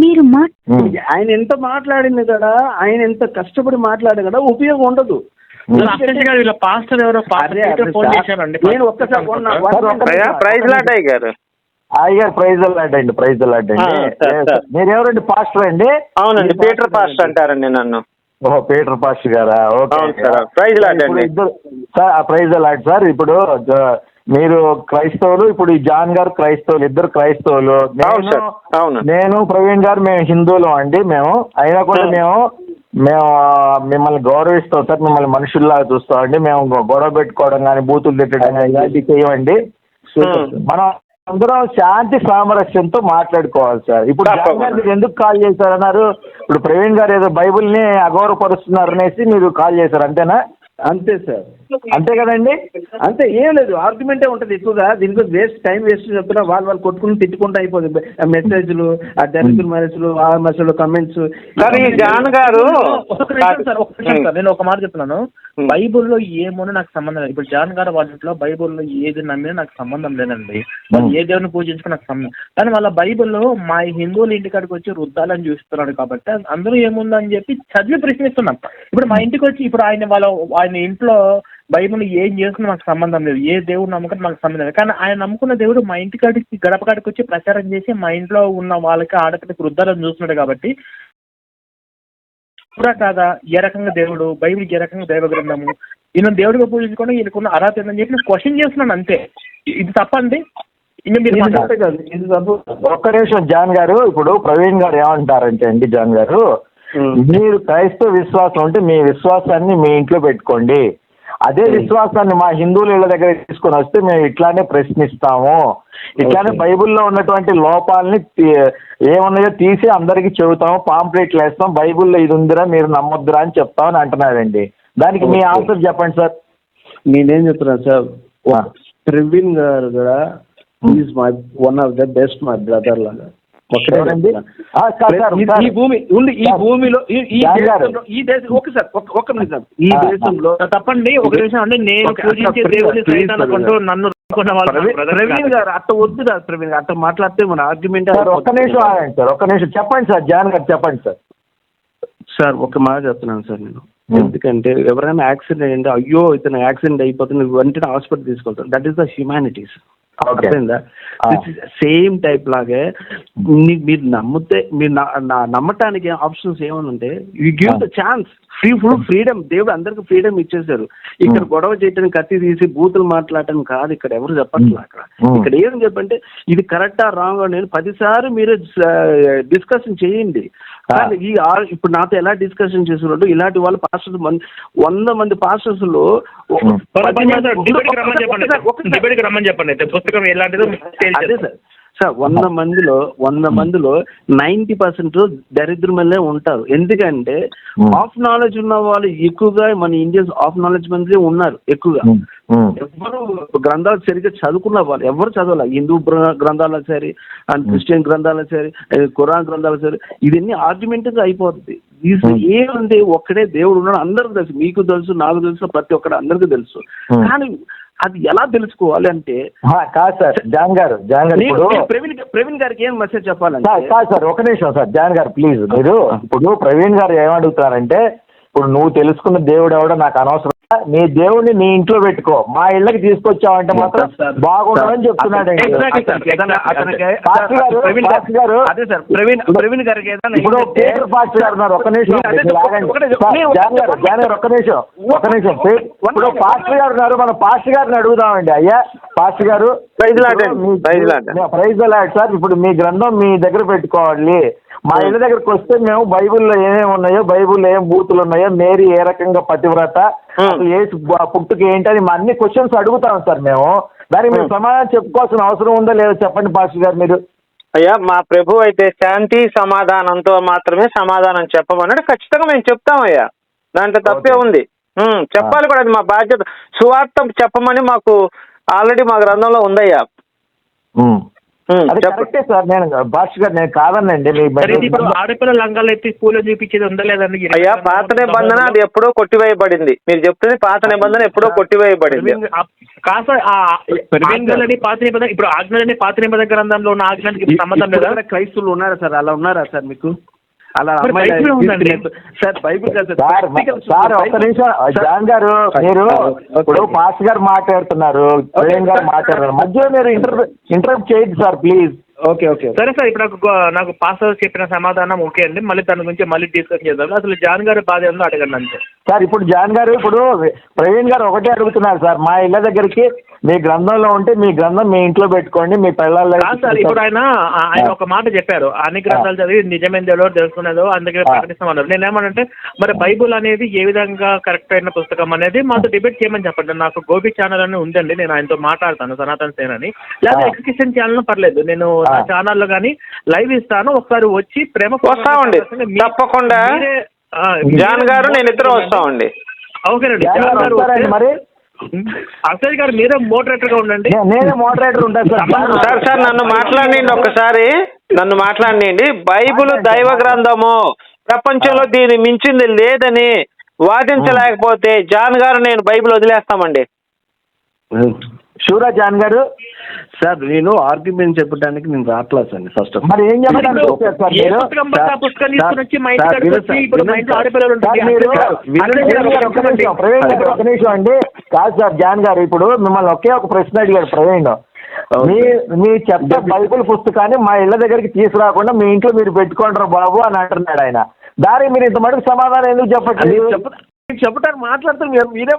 మీరు. ఆయన ఎంత మాట్లాడింది కదా ఆయన ఎంత కష్టపడి మాట్లాడి కదా ఉపయోగం ఉండదు పాస్టర్ ఎవరో పాస్టర్ నేను ఒక్కసారి. ప్రైజ్ లాట్ అయ్య గారు అయ్యారు ప్రైజ్ లాడ్ అండి ప్రైజ్ లాడ్ అండి. మీరు ఎవరండి పాస్టర్ అండి అవునండి పీటర్ మాట్లాడండి. పాస్ట్ అంటారండి నన్ను ఓహో పీటర్ పాస్టర్ గారా ఓకే. ప్రైజ్ ఇప్పుడు అండి. ఇద్దరు సార్ ఆ ప్రైజ్ లాడ్ సార్ ఇప్పుడు మీరు క్రైస్తవులు ఇప్పుడు ఈ జాన్ గారు క్రైస్తవులు ఇద్దరు క్రైస్తవులు నేను సార్. అవును. నేను ప్రవీణ్ గారు మేము హిందువులం అండి మేము అయినా కూడా. మేము మేము మిమ్మల్ని గౌరవిస్తాం సార్ మిమ్మల్ని మనుషుల్లాగా చూస్తాం అండి మేము గొడవ పెట్టుకోవడం కానీ బూతులు తిట్టడం కానీ ఇలాంటివి చేయమండి. మనం అందరం శాంతి సామరస్యంతో మాట్లాడుకోవాలి సార్ ఇప్పుడు జాన్ తప్పకుండా. గారు మీరు ఎందుకు కాల్ చేశారు అన్నారు ఇప్పుడు ప్రవీణ్ గారు ఏదో బైబిల్ని అగౌరవపరుస్తున్నారు అనేసి మీరు కాల్ చేశారు అంతేనా అంతే సార్ అంతే కదండి? అంతే ఏం లేదు ఆర్గ్యుమెంటే ఉంటుంది ఎక్కువగా. దీనికి వేస్ట్ టైం వేస్ట్ చెప్తున్నా. వాళ్ళు వాళ్ళు కొట్టుకుని తిట్టుకుంటూ అయిపోతుంది మెసేజ్లు ఆ దరిద్ర మెసేజ్లు ఆ మెసేజ్లు కమెంట్స్ ఈ జాన్ గారు సార్ సార్. నేను ఒక మాట చెప్తున్నాను. బైబుల్లో ఏమోనో నాకు సంబంధం లేదు. ఇప్పుడు జాన్ గారు వాళ్ళ ఇంట్లో బైబుల్లో ఏది నమ్మినా నాకు సంబంధం లేదండి. వాళ్ళు ఏ దేవుని పూజించుకుని నాకు సంబంధం కానీ వాళ్ళ బైబుల్లో మా హిందువుల ఇంటికాడికి వచ్చి రుద్దాలని చూస్తున్నాడు కాబట్టి అందులో ఏముందని చెప్పి చదివి ప్రశ్నిస్తున్నాం. ఇప్పుడు మా ఇంటికి వచ్చి ఇప్పుడు ఆయన వాళ్ళ ఆయన ఇంట్లో బైబుల్ ఏం చేస్తున్నా మాకు సంబంధం లేదు. ఏ దేవుడు నమ్మకం మాకు సంబంధం లేదు. కానీ ఆయన నమ్ముకున్న దేవుడు మా ఇంటికాడికి గడప కాడికి వచ్చి ప్రచారం చేసి మా ఇంట్లో ఉన్న వాళ్ళకి ఆడపిల్లకి రుద్దాలని చూస్తున్నాడు కాబట్టి కూడా కాదా? ఏ రకంగా దేవుడు? బైబిల్ ఏ రకంగా దైవ గ్రంథము? ఈయన దేవుడిగా పూజించుకోవడం ఈయనకున్న అర్హత ఏందని చెప్పి నేను క్వశ్చన్ చేస్తున్నాను అంతే. ఇది తప్పండి ఒక్క నిమిషం జాన్ గారు ఇప్పుడు ప్రవీణ్ గారు ఏమంటారంటే అండి జాన్ గారు? మీరు క్రైస్తవ విశ్వాసం ఉంటే మీ విశ్వాసాన్ని మీ ఇంట్లో పెట్టుకోండి. అదే విశ్వాసాన్ని మా హిందువుల ఇళ్ళ దగ్గర తీసుకొని వస్తే మేము ఇట్లానే ప్రశ్నిస్తాము ఇట్లానే. బైబిల్లో ఉన్నటువంటి లోపాలని ఏమున్నాయో తీసి అందరికి చెబుతాము పాంప్లెట్లు వేస్తాం బైబిల్లో ఇది ఉందిరా మీరు నమ్మొద్దురా అని చెప్తామని అంటున్నారండి దానికి మీ. ఆన్సర్ చెప్పండి సార్ నేనేం చెప్తున్నాను సార్. ప్రవీణ్ గారు కూడా is my one of the best my brother లాగా సార్, సార్, ఈ- సార్. భూమి ఉంది ఈ సార్. భూమిలో ఈ. దేశంలో ఈ దేశం ఒక సార్ ఒక ఒక్క నిమిషం ఈ దేశంలో తప్పండి ఒక నిమిషం అంటే నేను పూజించే అక్క, దేవుడిని ప్లీజ్, సైతం అనుకుంటూ. నన్ను ప్రవీణ్. గారు అట్ట వద్దు కదా ప్రవీణ్ గారు అట్ట మాట్లాడితే మన ఆర్గ్యుమెంట్ సార్ ఒక్క నిమిషం ఆగండి సార్ ఒక్క నిమిషం చెప్పండి సార్ జాన్ గారు చెప్పండి సార్ సార్ ఒక మాట చెప్తున్నాను సార్ నేను. ఎందుకంటే ఎవరైనా యాక్సిడెంట్ అయ్యింది అయ్యో ఇతను యాక్సిడెంట్ అయిపోతుంది వెంటనే హాస్పిటల్ తీసుకెళ్తాం దట్ ఈస్ ద హ్యుమానిటీస్. అర్థమైందా. సేమ్ టైప్ లాగే మీరు నమ్మితే మీరు నమ్మటానికి ఆప్షన్స్ ఏమైనా ఉంటే you give the chance free full freedom దేవుడు అందరికి ఫ్రీడమ్ ఇచ్చేసారు ఇక్కడ Hmm. గొడవ చేయడానికి కత్తి తీసి బూతులు మాట్లాడటం కాదు ఇక్కడ ఎవరు చెప్పట్లే అక్కడ. Hmm. ఇక్కడ ఏం చెప్పంటే ఇది కరెక్టా రాంగ్ నేను పదిసార్లు మీరు డిస్కషన్ చేయండి. ఈ ఇప్పుడు నాతో ఎలా డిస్కషన్ చేస్తున్నట్టు ఇలాంటి వాళ్ళు పాస్టర్స్ మంది వంద మంది పాస్టర్స్లో చెప్పండి, రమ్మని అయితే పుస్తకం ఎలాంటిదో అదే. సార్. సార్ వంద మందిలో వంద మందిలో నైన్టీ పర్సెంట్ దరిద్రమల్లే ఉంటారు. ఎందుకంటే. ఆఫ్ నాలెడ్జ్ ఉన్న వాళ్ళు ఎక్కువగా మన ఇండియన్స్ ఆఫ్ నాలెడ్జ్ మంది ఉన్నారు ఎక్కువగా. ఎవరు గ్రంథాలు సరిగ్గా చదువుకున్న వాళ్ళు ఎవరు చదవాలి? హిందూ గ్ర- గ్రంథాలు సరే అండ్ క్రిస్టియన్ గ్రంథాలు సరే ఖురాన్ గ్రంథాలు సరే ఇదన్నీ ఆర్గ్యుమెంట్గా అయిపోతుంది. ఏముంది? ఒక్కడే దేవుడు ఉన్నాడు అందరికీ తెలుసు. మీకు తెలుసు నాకు తెలుసు ప్రతి ఒక్కరు అందరికీ తెలుసు. కానీ అది ఎలా తెలుసుకోవాలి అంటే కాదు సార్ జాన్ గారు జాన్ గారు ఇప్పుడు ప్రవీణ్ ప్రవీణ్ గారికి ఏం మెసేజ్ చెప్పాలంటే కాదు సార్ ఒక నిమిషం సార్ జాన్ గారు ప్లీజ్ మీరు ఇప్పుడు ప్రవీణ్ గారు ఏమడుగుతారంటే ఇప్పుడు నువ్వు తెలుసుకున్న దేవుడు ఎవడో నాకు అనవసరం నీ దేవుడిని నీ ఇంట్లో పెట్టుకో. మా ఇళ్ళకి తీసుకొచ్చావంటే మాత్రం బాగుండదని గారు, ప్రవీణ్ పాస్టర్ గారు. అదే సార్ ప్రవీణ్ ప్రవీణ్ గారికి ఏదైనా ఇప్పుడు ఏంటంటే- పీటర్ పాస్టర్ గారు ఉన్నారు ఒక్క నిమిషం జాన్ ఒక్క నిమిషం ఒక్క నిమిషం. ఇప్పుడు పాస్టర్ గారు ఉన్నారు మనం పాస్టర్ గారిని అడుగుదామండి. అయ్యా పాస్టర్ గారు praise lord praise lord praise lord sir ఇప్పుడు మీ గ్రంథం మీ దగ్గర పెట్టుకోవాలి. మా. ఇళ్ళ దగ్గరకు వస్తే మేము బైబిల్లో ఏమేమి ఉన్నాయో బైబిల్లో ఏం బూతులు ఉన్నాయో మేరీ ఏ రకంగా పతివ్రత ఏ పుట్టుక ఏంటి అని మా అన్ని క్వశ్చన్స్ అడుగుతాం సార్ మేము. దానికి మీరు. సమాధానం చెప్పుకోవాల్సిన అవసరం ఉందో లేదో చెప్పండి పాస్టర్ గారు మీరు? అయ్యా మా ప్రభు అయితే శాంతి సమాధానంతో మాత్రమే సమాధానం చెప్పమన్నాడు. ఖచ్చితంగా మేము చెప్తామయ్యా దాంట్లో తప్పే. ఉంది. చెప్పాలి కూడా అది మా బాధ్యత. సువార్త చెప్పమని మాకు ఆల్రెడీ మా గ్రంథంలో ఉందయ్యా. అది చెప్పు. కరెక్టే సార్ నేను భాష గారు నేను కాదనండి ఆడపిల్ల లంగాలు ఎత్తి పూలు చూపించేది ఉందా లేదండి ఇరవై అయ్యా పాత నిబంధన అది ఎప్పుడో కొట్టివేయబడింది. మీరు చెప్తుంది పాత నిబంధన ఎప్పుడో కొట్టివేయబడింది. కాస్త పాత నిబంధన ఇప్పుడు ఆజ్ఞలని పాత నిబంధన గ్రంథంలో ఉన్న ఇప్పుడు సంబంధం లేదా? క్రైస్తవులు ఉన్నారా సార్? అలా ఉన్నారా సార్ మీకు? అలా మరి సార్ బైబిల్ సార్ ఒక్క నిమిషం. జాన్ గారు. ఇప్పుడు పాస్ గారు మాట్లాడుతున్నారు. గారు మాట్లాడుతున్నారు. మధ్యలో మీరు ఇంటర్ ఇంటరప్ట్ చేయొద్దు సార్ ప్లీజ్. ఓకే ఓకే సరే సార్ ఇప్పుడు నాకు నాకు పాస్టర్ చెప్పిన సమాధానం ఓకే అండి. మళ్ళీ దాని గురించి మళ్ళీ డిస్కస్ చేద్దాం. అసలు జాన్ గారి బాధ ఏందో అడగండి అంతే. సార్ ఇప్పుడు జాన్ గారు ఇప్పుడు ప్రవీణ్ గారు ఒకటే అడుగుతున్నారు సార్. మా ఇళ్ళ దగ్గరికి మీ గ్రంథంలో ఉంటే మీ గ్రంథం మీ ఇంట్లో పెట్టుకోండి మీ పిల్లల సార్ ఇప్పుడు ఆయన ఆయన ఒక మాట చెప్పారు. అన్ని గ్రంథాలు చదివి నిజమేందో తెలుసుకునేదో అందుకే ప్రకటిస్తామన్నారు. నేనేమనంటే మరి బైబుల్ అనేది ఏ విధంగా కరెక్ట్ అయిన పుస్తకం అనేది మాతో డిబేట్ చేయమని చెప్పండి. నాకు గోపి ఛానల్ అని ఉందండి. నేను ఆయనతో మాట్లాడతాను సనాతన్ సేన్ అని లేదా ఆ. ఎగ్జిక్యూషన్ ఛానల్ పర్లేదు. నేను ఆ. ఛానల్లో కానీ లైవ్ ఇస్తాను. ఒకసారి వచ్చి ప్రేమ వస్తామండి. తప్పకుండా. జాన్ గారు నేను ఇద్దరు వస్తామండి. ఓకేనండి. జాన్ గారు మరి? అక్షయ్ గారు మీరే మోడరేటర్గా ఉండండి. నేనే మోడరేటర్ ఉంటాను సార్. సార్ సార్ నన్ను మాట్లాడండి ఒక్కసారి నన్ను మాట్లాడండి బైబిల్ దైవ గ్రంథము ప్రపంచంలో దీన్ని మించింది లేదని వాదించలేకపోతే జాన్ గారు నేను బైబిల్ వదిలేస్తామండి. షూరా జాన్ గారు. సార్ నేను ఆర్గ్యుమెంట్ చెప్పడానికి నేను రావట్లేదు అండి ఫస్ట్ మరి ఏం చెప్పడానికి వచ్చారు సార్ ఏ మీరు పుస్తకం పడితే ఆ పుస్తకం తీసుకుని వచ్చి మా ఇంటి సార్, కాడికి వినండి వచ్చి సార్, ఇప్పుడు మా వినండి ఇంట్లో సార్. ఆడపిల్లలు ఉంటుంది. సార్, మీరు అక్షయ్ గారు, ప్రవీణ్ గారు ఒక్క నిమిషం, ప్రవీణ్ గారు ఒక్క నిమిషం అండి. కాదు సార్ జాన్ గారు ఇప్పుడు మిమ్మల్ని ఒకే ఒక ప్రశ్న అడిగాడు ప్రవీణ్. మీ మీ చెత్త బైబిల్ పుస్తకాన్ని మా ఇళ్ళ దగ్గరికి తీసుకురాకుండా మీ ఇంట్లో మీరు పెట్టుకుంటారు బాబు అని అంటున్నాడు ఆయన. దానికి మీరు ఇంత మటుకు సమాధానం ఎందుకు అది చెప్పట్లేదు చెప్ప- చెప్పడానికి మాట్లాడతారు మీరు మీరే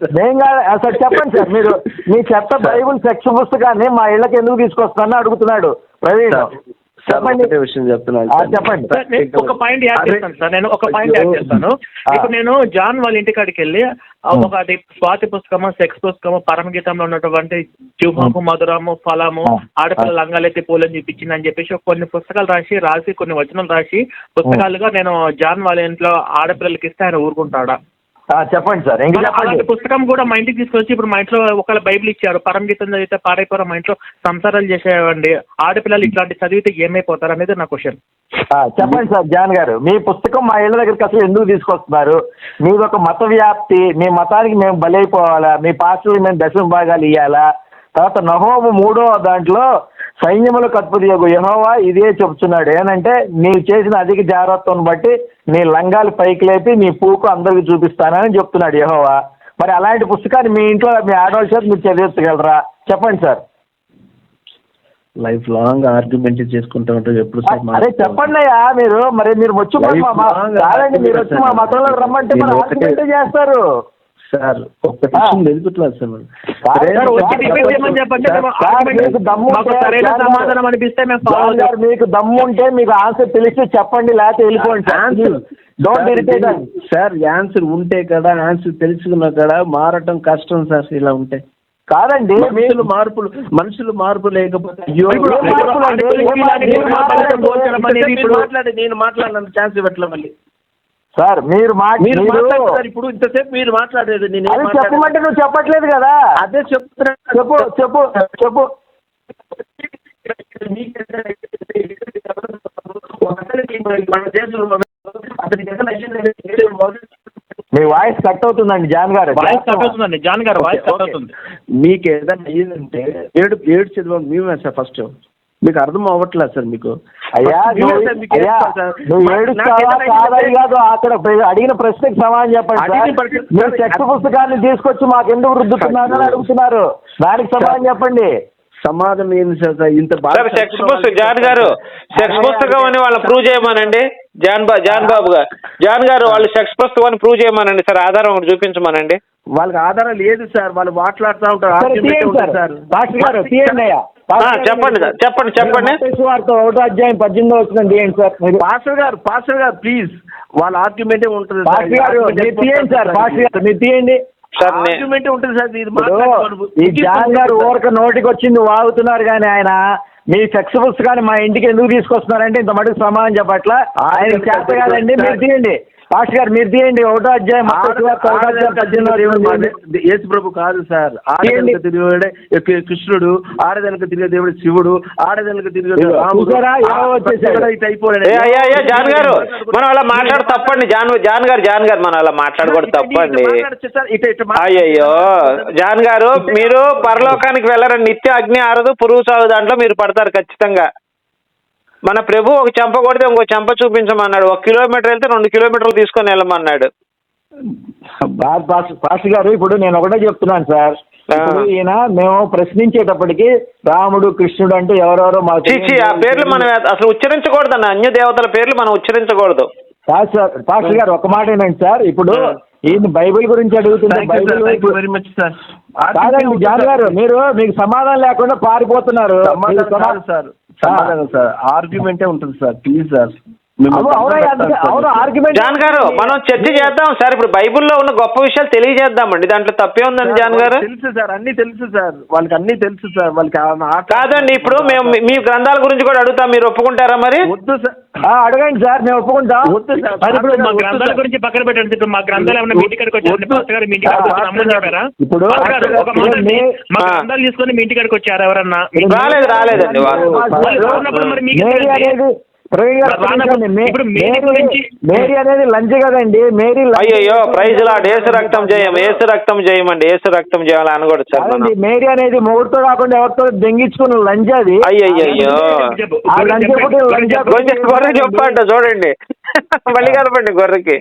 సార్. నేను కాదు అసలు చెప్పండి సార్ మీరు మీ చెత్త బైబిల్ సెక్స్ పుస్తకాన్ని మా ఇళ్ళకి ఎందుకు తీసుకొస్తానని అడుగుతున్నాడు ప్రవీణ్. ఒకటే విషయం చెప్తున్నాను ఆ, సార్. చెప్పండి. ఒక పాయింట్ యాడ్ చేస్తాను సార్ నేను ఒక పాయింట్ యాడ్ చేస్తాను. ఇప్పుడు నేను జాన్ వాళ్ళ ఇంటికాడికి వెళ్ళి ఆ ఒక అది స్వాతి పుస్తకము సెక్స్ పుస్తకము పరమగీతంలో ఉన్నటువంటి జీవము మధురము ఫలము. ఆడపిల్ల లంగాలెత్తి పూలని చూపించింది అని చెప్పేసి కొన్ని పుస్తకాలు రాసి రాసి కొన్ని వచనాలు రాసి పుస్తకాలుగా నేను జాన్ వాళ్ళ ఇంట్లో ఆడపిల్లలకి ఇస్తే ఆయన ఊరుకుంటాడా చెప్పండి సార్ ఇంక మరి అలాంటి పుస్తకం కూడా మా ఇంటికి తీసుకొచ్చి ఇప్పుడు మా ఇంట్లో ఒకవేళ బైబిల్ ఇచ్చారు పరమగీతం చదివితే పాడైపోరా మా ఇంట్లో సంసారాలు చేసేవండి. ఆడపిల్లలు ఇట్లాంటి చదివితే ఏమైపోతారు అనేది నా క్వశ్చన్ చెప్పండి సార్ జాన్ గారు మీ పుస్తకం మా ఇళ్ళ దగ్గరికి అసలు ఎందుకు తీసుకొస్తున్నారు? మీది ఒక మత వ్యాప్తి మీ మతానికి మేము బలైపోవాలా? మీ పాస్టర్లు మేము దశమ భాగాలు ఇవ్వాలా తర్వాత నహోము మూడో దాంట్లో సైన్యములు కత్పతి యొక్క యహోవా ఇదే చెప్తున్నాడు. ఏంటంటే నీవు చేసిన అధిక జాగ్రత్తను బట్టి నీ లంగాలు పైకి లేపి నీ పూకు అందరికి చూపిస్తానని చెప్తున్నాడు యహోవా. మరి అలాంటి పుస్తకాన్ని మీ ఇంట్లో మీ ఆడవాళ్ళ చేత మీరు చదివించగలరా? చెప్పండి సార్. లైఫ్ లాంగ్ ఆర్గ్యుమెంట్ చేసుకుంటూ ఉంటారు ఎప్పుడు అదే చెప్పండి అయ్యా మీరు మరి మీరు వచ్చి కాదండి మీరు వచ్చి మా మతంలో రమ్మంటే చేస్తారు. సార్ ఒక్క విషయం వెతుకుతున్నారు సార్. సమాధానం అనిపిస్తే మీకు దమ్ము ఉంటే మీకు ఆన్సర్ తెలిసి చెప్పండి లేకపోతే వెళ్ళిపోండి answer don't sir, irritate sir answer ఉంటే కదా ఆన్సర్ తెలుసుకున్న కదా మారటం కష్టం సార్ ఇలా ఉంటే. కాదండి మీ- మనుషులు మార్పులు మనుషులు మార్పు లేకపోతే మీరు నేను మాట్లాడిన ఛాన్స్ ఇవ్వట్లే మళ్ళీ. సార్ మీరు ఇప్పుడు ఇంతసేపు మీరు మాట్లాడేది నేను? చెప్పమంటే నువ్వు చెప్పట్లేదు కదా. అదే చెప్తున్నా. చెప్పు చెప్పు చెప్పు. మీ వాయిస్ కట్ అవుతుందండి జాన్ గారు. వాయిస్ కట్ అవుతుందండి జాన్ గారు వాయిస్ కట్ అవుతుంది. మీకు ఏదైనా అయ్యిందంటే ఏడు ఏడు చదివాం మేమే సార్ ఫస్ట్. మీకు అర్థం అవ్వట్లేదు సార్ మీకు. అయ్యా. నువ్వు ఏడుస్తావా కాదా అక్కడ అడిగిన ప్రశ్నకి సమాధానం చెప్పండి మీరు పుస్తకాన్ని తీసుకొచ్చి మాకు ఎందుకు రుద్దుతున్నారు అని అడుగుతున్నారు. దానికి సమాధానం చెప్పండి. సమాధానం ఏంది సార్ సార్ ఇంత బాగా సార్ సెక్స్ పుస్తకం జాన్ గారు సెక్స్ పుస్తకం అని వాళ్ళని ప్రూవ్ చేయమనండి. జాన్ బా జాన్ బాబు గారు. జాన్ గారు వాళ్ళు సెక్స్ పుస్తకం అని ప్రూవ్ చేయమనండి. సార్ ఆధారం ఒకటి చూపించమనండి. వాళ్ళకి ఆధారం లేదు సార్. వాళ్ళు మాట్లాడుతూ ఉంటారు పాస్టర్ గారు చెప్పండి సార్, చెప్పండి చెప్పండి. ఒకటో అధ్యాయం పద్దెనిమిదో వచ్చిన తీయండి సార్. పాస్టర్ గారు పాస్టర్ గారు ప్లీజ్ వాళ్ళ ఆర్గ్యుమెంటే ఉంటుంది. పాస్టర్ గారు మీరు తీయండి సార్ పాస్టర్ గారు మీరు తీయండి. సార్ ఆర్గ్యుమెంటే ఉంటుంది సార్ ఇది. ఈ జాన్ గారు ఊరక నోటికి వచ్చింది వాగుతున్నారు కానీ ఆయన మీ సెక్స్ పుస్తకాన్ని మా ఇంటికి ఎందుకు తీసుకొస్తున్నారంటే ఇంత మటుకు సమాధానం చెప్పట్ల. ఆయన చేత కాదండి మీరు తీయండి. పాస్టర్ గారు మీరు తీయండి. ఒకటో అధ్యాయం యేసు ప్రభు కాదు సార్. ఆడదనక తిరిగేవాడే కృష్ణుడు ఆడదనక తిరిగే దేవుడు శివుడు ఆడదనక తిరిగే అయ్యా అయ్యా జాన్ గారు మనం అలా మాట్లాడు తప్పండి. జాన్ జాన్ గారు జాన్ గారు మనం అలా మాట్లాడకూడదు తప్పండి. అయ్యయ్యో జాన్ గారు మీరు పరలోకానికి వెళ్ళరండి నిత్య అగ్ని ఆరదు పురుగు సాగు దాంట్లో మీరు పడతారు ఖచ్చితంగా. మన ప్రభు ఒక చెంప కొడితే ఇంకో చెంప చూపించమన్నాడు. ఒక కిలోమీటర్ వెళ్తే రెండు కిలోమీటర్లు తీసుకొని వెళ్ళమన్నాడు. పాస్- పాస్టర్ గారు ఇప్పుడు నేను ఒకటే చెప్తున్నాను సార్. ఈయన మేము ప్రశ్నించేటప్పటికి రాముడు కృష్ణుడు అంటే ఎవరెవరో మాకు చీచి ఆ పేర్లు మనం అసలు ఉచ్చరించకూడదు అన్న అన్య దేవతల పేర్లు మనం ఉచ్చరించకూడదు. సార్ పాస్టర్ గారు ఒక మాట ఏంటంటే సార్. ఇప్పుడు ఈయన బైబిల్ గురించి sir. బైబిల్. కాదండి జాన్ గారు మీరు మీకు సమాధానం లేకుండా పారిపోతున్నారు. Sir sir. ఆర్గ్యుమెంటే ఉంటుంది సార్. Please sir. జాన్ గారు మనం చర్చ చేద్దాం సార్. ఇప్పుడు బైబిల్లో ఉన్న గొప్ప విషయాలు తెలియజేద్దామండి. దాంట్లో తప్పే ఉందండి జాన్ గారు? తెలుసు సార్ అన్ని తెలుసు సార్. వాళ్ళకి అన్ని తెలుసు సార్. వాళ్ళకి కాదండి ఇప్పుడు మేము మీ- గ్రంథాల గురించి కూడా అడుగుతాం. మీరు ఒప్పుకుంటారా మరి? వద్దు సార్. అడగండి సార్. మేము ఒప్పుకుంటాం. వద్దు సార్. ఇప్పుడు మా గ్రంథాల. గురించి పక్కన పెట్టండి. ఇప్పుడు మా గ్రంథాలు ఏమైనా మీ. పాస్టర్ గారు మీ ఇప్పుడు ఒక అండి. మా. గ్రంథాలు తీసుకొని మీ ఇంటికాడికి వచ్చారా ఎవరన్నా? రాలేదు రాలేదండి మరి? అనేది లంచ్ కదండి. మేరీ అయ్యయ్యో ప్రైజ్ లాడ్ ఏసు రక్తం జయం ఏసు రక్తం జయమండి ఏసు రక్తం జయం అనకూడదు సార్ కాదండి మనం మేరీ అనేది మొగుడుతో కాకుండా ఎవరితో దెంగించుకున్న లంచ్ అది. అయ్యయ్యో కొంచెం గొర్రె చెప్పండి చూడండి. మళ్ళీ కలపండి గొర్రెకి.